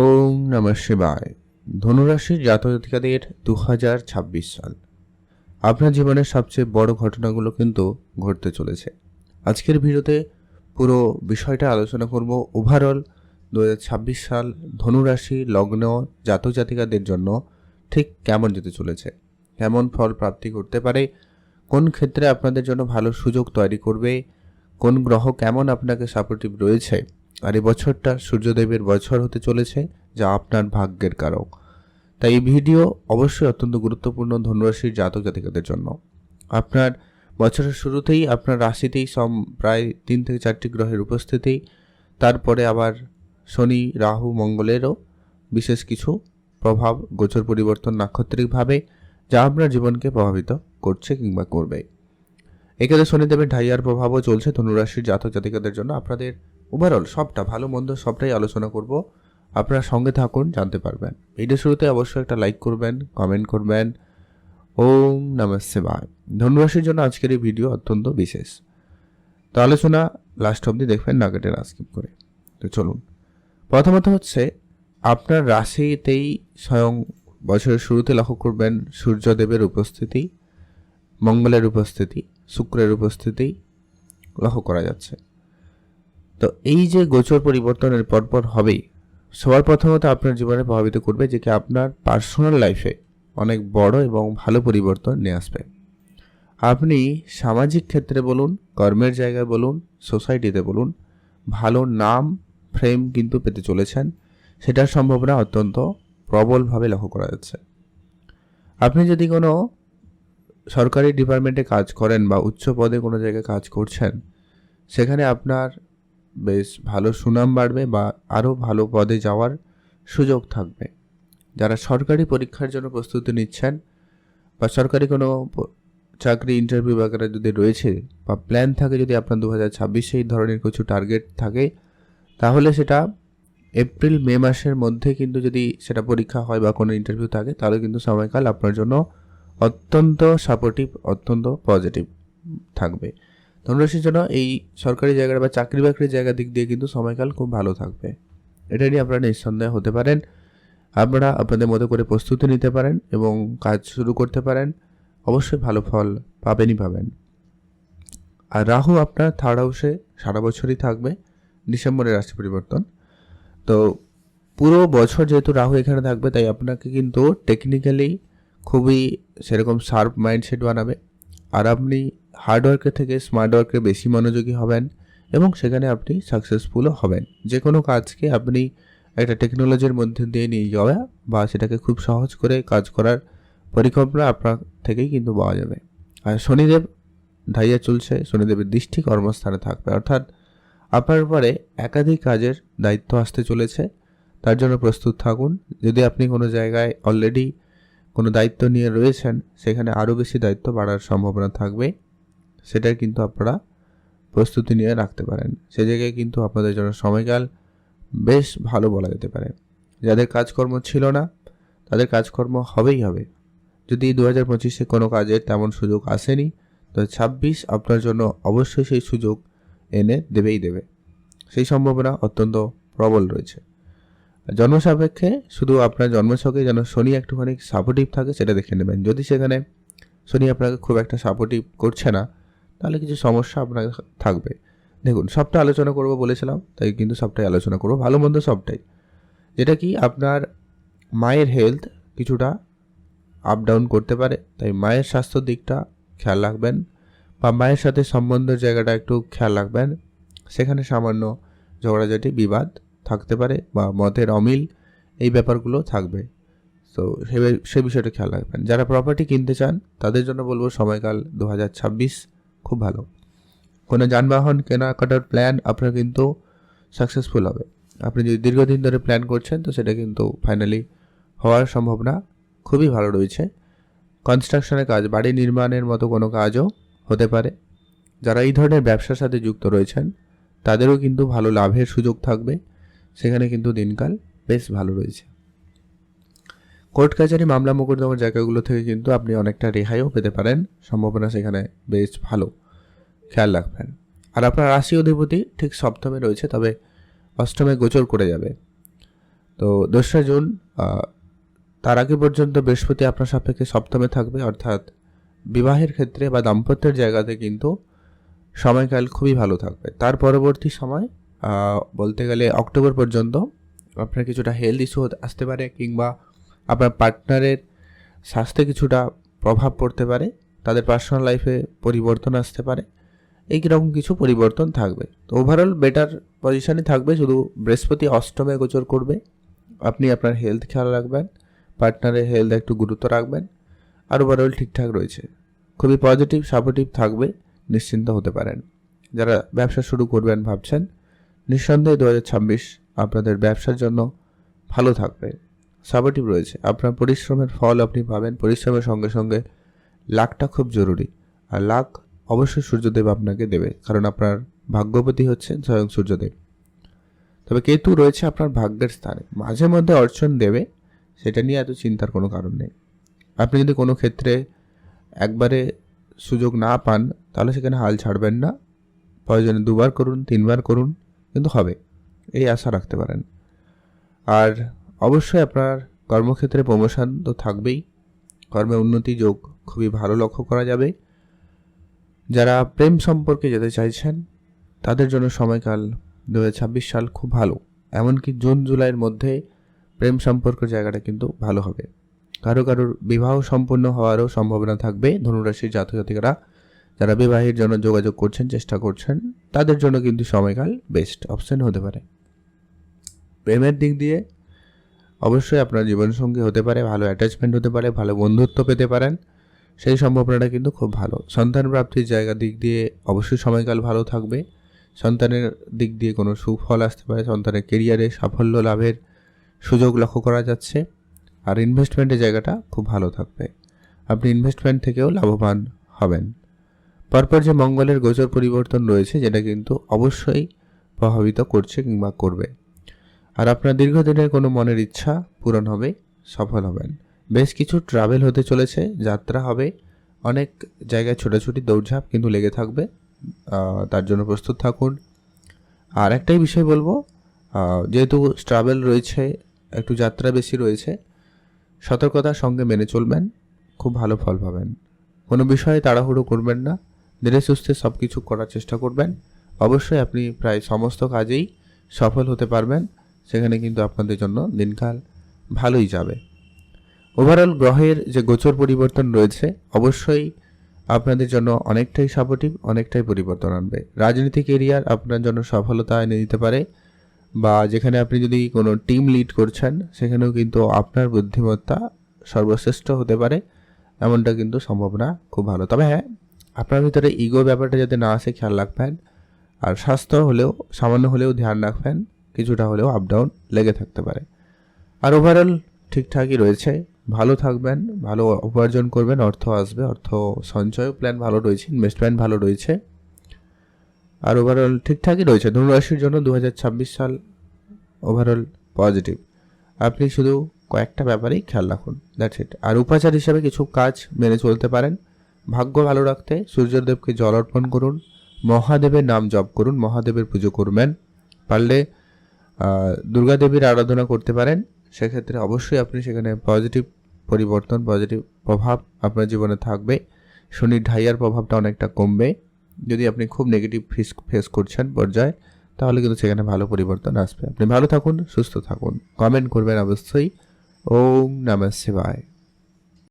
ওম নমঃ শিবায়। ধনুরাশির জাতজাতিকাদের দু হাজার ছাব্বিশ সাল। আপনার জীবনের সবচেয়ে বড় ঘটনাগুলো কিন্তু ঘটতে চলেছে। আজকের ভিডিওতে পুরো বিষয়টা আলোচনা করব ওভারঅল দু ছাব্বিশ সাল ধনুরাশি, লগ্ন জাতক জাতিকাদের জন্য ঠিক কেমন যেতে চলেছে, কেমন ফল প্রাপ্তি করতে পারে, কোন ক্ষেত্রে আপনাদের জন্য ভালো সুযোগ তৈরি করবে, কোন গ্রহ কেমন আপনাকে সাপোর্টিভ রয়েছে আর এই বছরটা সূর্যদেবের বছর হতে চলেছে, যা আপনার ভাগ্যের কারক। তাই এই ভিডিও অবশ্যই অত্যন্ত গুরুত্বপূর্ণ, ধনুরাশির জাতক জাতিকাদের জন্য। আপনার বছরের শুরুতেই, আপনার রাশিতেই, সম, প্রায় তিন থেকে চারটি গ্রহের উপস্থিতি, তারপরে আবার শনি, রাহু, মঙ্গলেরও বিশেষ কিছু প্রভাব, গোচর পরিবর্তন নাক্ষত্রিকভাবে, যা আপনার জীবনকে প্রভাবিত করছে কিংবা করবে। এক্ষেত্রে শনিদেবের ঢাইয়ার প্রভাবও চলছে ধনুরাশির জাতক জাতিকাদের জন্য। আপনাদের ওভারঅল সবটা ভালো, মন্দ, সবটাই আলোচনা করব। আপনারা সঙ্গে থাকুন, জানতে পারবেন। ভিডিও শুরুতে অবশ্যই একটা লাইক করবেন কমেন্ট করবেন। ওম নমঃ শিবায়। ধনুরাশির জন্য আজকের এই ভিডিও অত্যন্ত বিশেষ। তো আলোচনা লাস্ট অবধি দেখবেন না কেটে করে। তো চলুন। প্রথমত হচ্ছে, আপনার রাশিতেই স্বয়ং বছরের শুরুতে লক্ষ্য করবেন, সূর্যদেবের উপস্থিতি, মঙ্গলের উপস্থিতি, শুক্রের উপস্থিতি লক্ষ্য করা যাচ্ছে। তো এই যে গোচর পরিবর্তনের পরপর হবেই, সবার প্রথমত আপনার জীবনে প্রভাবিত করবে যে কি আপনার পার্সোনাল লাইফে অনেক বড় এবং ভালো পরিবর্তন নিয়ে আসবে। আপনি সামাজিক ক্ষেত্রে বলুন, কর্মের জায়গায় বলুন সোসাইটিতে বলুন, ভালো নাম ফ্রেম কিন্তু পেতে চলেছেন, সেটার সম্ভাবনা অত্যন্ত প্রবলভাবে লক্ষ্য করা যাচ্ছে। আপনি যদি কোনো সরকারি ডিপার্টমেন্টে কাজ করেন বা উচ্চ পদে কোনো জায়গায় কাজ করছেন, সেখানে আপনার বেশ ভালো সুনাম বাড়বে বা আরও ভালো পদে যাওয়ার সুযোগ থাকবে। যারা সরকারি পরীক্ষার জন্য প্রস্তুতি নিচ্ছেন বা সরকারি কোনো চাকরি ইন্টারভিউ বাগেরা যদি রয়েছে বা প্ল্যান থাকে যদি আপনার দু হাজার ছাব্বিশে এই ধরনের কিছু টার্গেট থাকে, তাহলে সেটা এপ্রিল মে মাসের মধ্যে কিন্তু যদি সেটা পরীক্ষা হয় বা কোনো ইন্টারভিউ থাকে, তাহলে কিন্তু সময়কাল আপনার জন্য অত্যন্ত সাপোর্টিভ অত্যন্ত পজিটিভ থাকবে। ধনুরাশির জন্য এই সরকারি জায়গার বা চাকরি বাকরির জায়গার দিক দিয়ে কিন্তু সময়কাল খুব ভালো থাকবে। এটা নিয়ে আপনারা নিঃসন্দেহ হতে পারেন। আপনারা আপনাদের মতো করে প্রস্তুতি নিতে পারেন এবং কাজ শুরু করতে পারেন। অবশ্যই ভালো ফল পাবেনই পাবেন। আর রাহু আপনার থার্ড হাউসে সারা বছরই থাকবে। ডিসেম্বরে রাশি পরিবর্তন। তো পুরো বছর যেহেতু রাহু এখানে থাকবে, তাই আপনাকে কিন্তু টেকনিক্যালি খুবই সেরকম শার্প মাইন্ডসেট বানাবে। আর আপনি হার্ডওয়ার্কের থেকে স্মার্ট ওয়ার্কে বেশি মনোযোগী হবেন এবং সেখানে আপনি সাকসেসফুলও হবেন। যে কোনো কাজকে আপনি একটা টেকনোলজির মধ্যে দিয়ে নিয়ে যাওয়া বা সেটাকে খুব সহজ করে কাজ করার পরিকল্পনা আপনার থেকেই কিন্তু পাওয়া যাবে। আর শনিদেব ধাইয়া চলছে, শনিদেবের দৃষ্টি কর্মস্থানে থাকবে। অর্থাৎ আপনার পরে একাধিক কাজের দায়িত্ব আসতে চলেছে। তার জন্য প্রস্তুত থাকুন। যদি আপনি কোনো জায়গায় অলরেডি কোনো দায়িত্ব নিয়ে রয়েছেন, সেখানে আরও বেশি দায়িত্ব বাড়ার সম্ভাবনা থাকবে। সেটাই কিন্তু আপনারা প্রস্তুতি নিয়ে রাখতে পারেন। সে জায়গায় কিন্তু আপনাদের জন্য সময়কাল বেশ ভালো বলা যেতে পারে। যাদের কাজকর্ম ছিল না, তাদের কাজকর্ম হবেই হবে। যদি দু হাজার পঁচিশে কোনো কাজের তেমন সুযোগ আসেনি, তো ছাব্বিশ আপনার জন্য অবশ্যই সেই সুযোগ এনে দেবেই দেবে। সেই সম্ভাবনা অত্যন্ত প্রবল রয়েছে। জন্ম সাপেক্ষে শুধু আপনার জন্মছকে যেন শনি একটুখানি সাপোর্টিভ থাকে, সেটা দেখে নেবেন। যদি সেখানে শনি আপনাকে খুব একটা সাপোর্টিভ করছে না তাহলে কিছু সমস্যা আপনার থাকবে। দেখুন, সবটা আলোচনা করব বলেছিলাম, তাই কিন্তু সবটাই আলোচনা করব। ভালো মন্দ সবটাই। যেটা কি, আপনার মায়ের হেলথ কিছুটা আপ ডাউন করতে পারে, তাই মায়ের স্বাস্থ্য দিকটা খেয়াল রাখবেন বা মায়ের সাথে সম্বন্ধের জায়গাটা একটু খেয়াল রাখবেন। সেখানে সামান্য ঝগড়াঝাটি, বিবাদ থাকতে পারে বা মতের অমিল এই ব্যাপারগুলো থাকবে। তো সে সে বিষয়টা খেয়াল রাখবেন। যারা প্রপার্টি কিনতে চান, তাদের জন্য বলব সময়কাল দু হাজার ছাব্বিশ। খুব ভালো। কোনো যানবাহন কেনাকাটার প্ল্যান আপনার কিন্তু সাকসেসফুল হবে। আপনি যদি দীর্ঘদিন ধরে প্ল্যান করছেন, তো সেটা কিন্তু ফাইনালি হওয়ার সম্ভাবনা খুবই ভালো রয়েছে। কনস্ট্রাকশনের কাজ, বাড়ি নির্মাণের মতো কোনো কাজও হতে পারে। যারা এই ধরনের ব্যবসার সাথে যুক্ত রয়েছেন, তাদেরও কিন্তু ভালো লাভের সুযোগ থাকবে। সেখানে কিন্তু দিনকাল বেশ ভালো রয়েছে। কোর্ট কাছারি মামলা মোকদ্দমার জায়গাগুলো থেকে কিন্তু আপনি অনেকটা রেহাইও পেতে পারেন। সম্ভাবনা সেখানে বেশ ভালো। খেয়াল রাখবেন। আর আপনার রাশি অধিপতি ঠিক সপ্তমে রয়েছে, তবে অষ্টমে গোচর করে যাবে। তো দোসরা জুন তার আগে পর্যন্ত বৃহস্পতি আপনার সাপেক্ষে সপ্তমে থাকবে, অর্থাৎ বিবাহের ক্ষেত্রে বা দাম্পত্যের জায়গাতে কিন্তু সময়কাল খুবই ভালো থাকবে। তার পরবর্তী সময় বলতে গেলে অক্টোবর পর্যন্ত আপনার কিছুটা হেলথ ইস্যু আসতে পারে কিংবা আপনার পার্টনারের স্বাস্থ্যে কিছুটা প্রভাব পড়তে পারে, তাদের পার্সোনাল লাইফে পরিবর্তন আসতে পারে এই রকম কিছু পরিবর্তন থাকবে। তো ওভারঅল বেটার পজিশনে থাকবে, শুধু বৃহস্পতি অষ্টমে গোচর করবে, আপনি আপনার হেলথ খেয়াল রাখবেন পার্টনারের হেলথ একটু গুরুত্ব রাখবেন, আর ওভারঅল ঠিকঠাক রয়েছে। খুবই পজিটিভ সাপোর্টিভ থাকবে, নিশ্চিন্ত হতে পারেন। যারা ব্যবসা শুরু করবেন ভাবছেন, নিঃসন্দেহে দু হাজার ছাব্বিশ আপনাদের ব্যবসার জন্য ভালো থাকবে। সাপোর্টিভ রয়েছে। আপনার পরিশ্রমের ফল আপনি পাবেন। পরিশ্রমের সঙ্গে সঙ্গে লাখটা খুব জরুরি। আর লাখ অবশ্যই সূর্যদেব আপনাকে দেবে। কারণ আপনার ভাগ্যপতি হচ্ছেন স্বয়ং সূর্যদেব। তবে কেতু রয়েছে আপনার ভাগ্যের স্থানে। মাঝে মধ্যে অর্চন দেবে। সেটা নিয়ে এত চিন্তার কোনো কারণ নেই। আপনি যদি কোনো ক্ষেত্রে একবারে সুযোগ না পান, তাহলে সেখানে হাল ছাড়বেন না। প্রয়োজনে দুবার করুন, তিনবার করুন, কিন্তু হবে। এই আশা রাখতে পারেন। আর অবশ্যই আপনার কর্মক্ষেত্রে প্রমোশন তো থাকবেই। কর্মে উন্নতি যোগ খুবই ভালো লক্ষ্য করা যাবে। যারা প্রেম সম্পর্কে যেতে চাইছেন, তাদের জন্য সময়কাল দু হাজার ছাব্বিশ সাল খুব ভালো। এমনকি জুন, জুলাইয়ের মধ্যে প্রেম সম্পর্কের জায়গাটা কিন্তু ভালো হবে। কারও কারোর বিবাহ সম্পন্ন হওয়ারও সম্ভাবনা থাকবে। ধনুরাশির জাতক জাতিকারা যারা বিবাহের জন্য যোগাযোগ করছেন, চেষ্টা করছেন, তাদের জন্য কিন্তু সময়কাল বেস্ট অপশন হতে পারে। প্রেমের দিক দিয়ে অবশ্যই আপনার জীবনসঙ্গী হতে পারে, ভালো অ্যাটাচমেন্ট হতে পারে, ভালো বন্ধুত্ব পেতে পারেন। সেই সম্ভাবনাটা কিন্তু খুব ভালো। সন্তান প্রাপ্তির জায়গা দিক দিয়ে অবশ্যই সময়কাল ভালো থাকবে। সন্তানের দিক দিয়ে কোনো সুফল আসতে পারে, সন্তানের কেরিয়ারে সাফল্য লাভের সুযোগ লক্ষ্য করা যাচ্ছে। আর ইনভেস্টমেন্টের জায়গাটা খুব ভালো থাকবে। আপনি ইনভেস্টমেন্ট থেকেও লাভবান হবেন। পরপর যে মঙ্গলের গোচর পরিবর্তন রয়েছে, যেটা কিন্তু অবশ্যই প্রভাবিত করছে কিংবা করবে। আর আপনার দীর্ঘদিনের কোনো মনের ইচ্ছা পূরণ হবে, সফল হবেন। বেশ কিছু ট্রাভেল হতে চলেছে, যাত্রা হবে, অনেক জায়গায় ছোটাছুটি, দৌড়ঝাঁপ কিন্তু লেগে থাকবে তার জন্য প্রস্তুত থাকুন। আর একটাই বিষয় বলব যেহেতু ট্রাভেল রয়েছে, একটু যাত্রা বেশি রয়েছে, সতর্কতার সঙ্গে মেনে চলবেন, খুব ভালো ফল পাবেন। কোনো বিষয়ে তাড়াহুড়ো করবেন না, ধীরে সুস্থে সব কিছু করার চেষ্টা করবেন। অবশ্যই আপনি প্রায় সমস্ত কাজেই সফল হতে পারবেন। সেখানে কিন্তু আপনাদের জন্য দিনকাল ভালোই যাবে। ওভারঅল গ্রহের যে গোচর পরিবর্তন রয়েছে, অবশ্যই আপনাদের জন্য অনেকটাই সাপোর্টিভ অনেকটাই পরিবর্তন আনবে। রাজনৈতিক এরিয়ার আপনার জন্য সফলতা এনে দিতে পারে বা যেখানে আপনি যদি কোনো টিম লিড করছেন, সেখানেও কিন্তু আপনার বুদ্ধিমত্তা সর্বশ্রেষ্ঠ হতে পারে। এমনটা কিন্তু সম্ভাবনা খুব ভালো। তবে হ্যাঁ আপনার ভিতরে ইগো ব্যাপারটা যাতে না আসে, খেয়াল রাখবেন। আর স্বাস্থ্য হলেও, সামান্য হলেও ধ্যান রাখবেন। কিছুটা হলেও আপ ডাউন লেগে থাকতে পারে। আর ওভারঅল ঠিকঠাকই রয়েছে। ভালো থাকবেন, ভালো উপার্জন করবেন, অর্থ আসবে, অর্থ সঞ্চয় প্ল্যান ভালো রয়েছে ইনভেস্টমেন্ট ভালো রয়েছে। আর ওভারঅল ঠিকঠাকই রয়েছে। ধনুরাশির জন্য দু হাজার ছাব্বিশ সাল ওভারঅল পজিটিভ আপনি শুধু কয়েকটা ব্যাপারেই খেয়াল রাখুন দ্যাটস ইট আর উপাচার হিসাবে কিছু কাজ মেনে চলতে পারেন। ভাগ্য ভালো রাখতে সূর্যদেবকে জল অর্পণ করুন, মহাদেবের নাম জপ করুন, মহাদেবের পুজো করবেন। পারলে দুর্গা দেবীর আরাধনা করতে পারেন, সেক্ষেত্রে অবশ্যই আপনি সেখানে পজিটিভ পরিবর্তন পজিটিভ প্রভাব আপনার জীবনে থাকবে। শনির ঢাইয়ার প্রভাবটা অনেকটা কমবে। যদি আপনি খুব নেগেটিভ ফিস ফেস করছেন পর্যায়ে, তাহলে কিন্তু সেখানে ভালো পরিবর্তন আসবে। আপনি ভালো থাকুন, সুস্থ থাকুন। কমেন্ট করবেন অবশ্যই। ওম নমঃ শিবায়।